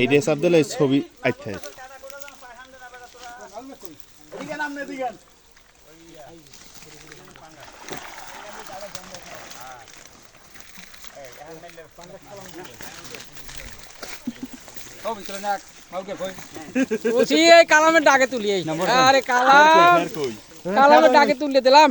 এই dress up দিলে ছবি আইতে কালামের ডাকে তুলি আরে কালাম কালামের ডাকে তুলে দিলাম।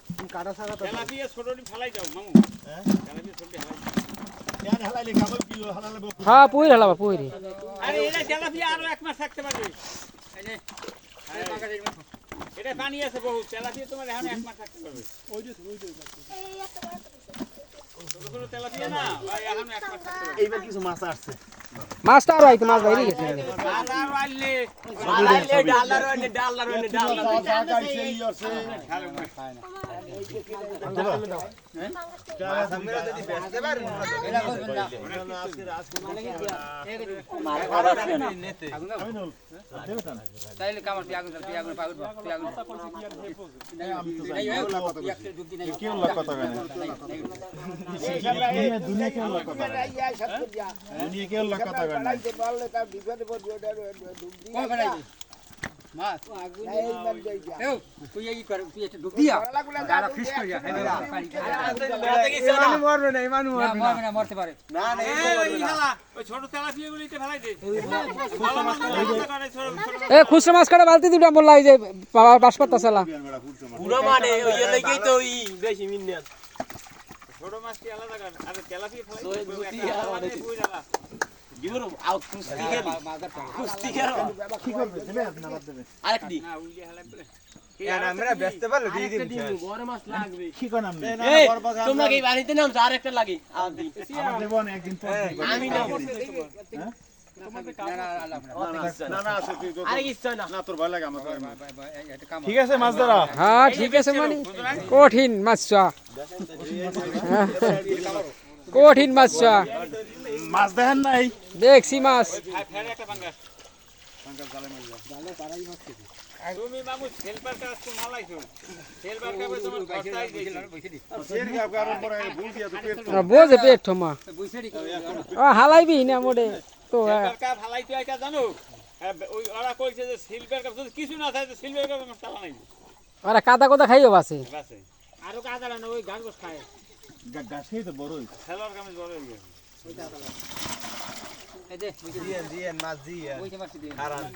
এটাতে বাংলা খেলা কেন হালাইলে গাবল কি হালালে হ্যাঁ পুই হেলাবা পুই রে। আরে এটা তেলাপিয়া আরও এক মাস থাকতে পারবে। এটা পানি আছে বহু তেলাপিয়া তোমার এখন এক মাস থাকতে পারবে। ছোট ছোট তেলাপিয়া না ভাই এক মাস থাকতে পারবে। এইবার কিছু মাছ আসছে। মাছটা আরও আইতো মাছ বাইরে গেছে। আইলে কেউ কথা কেন দুনিয়া কেউ লক্ষ কথা দুনিয়া কেউ লক্ষ কথা কেন এই, ওই শালা, ওই ছোট তেলাপিয়া গুলিতে ফেলাই দে। ভালো মাছ না, ছোট ছোট ছোট এ খুচরা মাছ কাটা বালতি দুটা বললা এই যে বাবা বাস করতে চালা। ছোট মাছ কি আলাদা আরে তেলাপিয়া ফেলাই দে একটা পুই ডালা না উইলে হেলাই বলে কি কোন আপনি তোমরা কি বাড়িতে নাম আর একটা লাগে আমার দেব না একদিন পর আমি নাম আরে ইচ্ছা না না তোর ভয় লাগে আমার ঠিক আছে মাছ ধরা হ্যাঁ ঠিক আছে মানে কঠিন মাছ কঠিন মাছ মাছ দেখেন নাই? দেখছি মাছ। বোঝে পেট হালাইবি না মোড়ে তো হ্যাঁ। হালাইতে জানো? হ্যাঁ, ওই ওরা কইছে যে সিলভার কাপ যদি কিছু না থাকে সিলভার কাপ আমার চালা নাই। ওরা কাদা কোদা খাইও বাসে। বাসে। আরও না ওই গাছ গোছ খায়। গাছেই তো কামে বড় হয়ে গেছে। এই যে দিয়েন দিয়েন মাছ দিয়েন হারান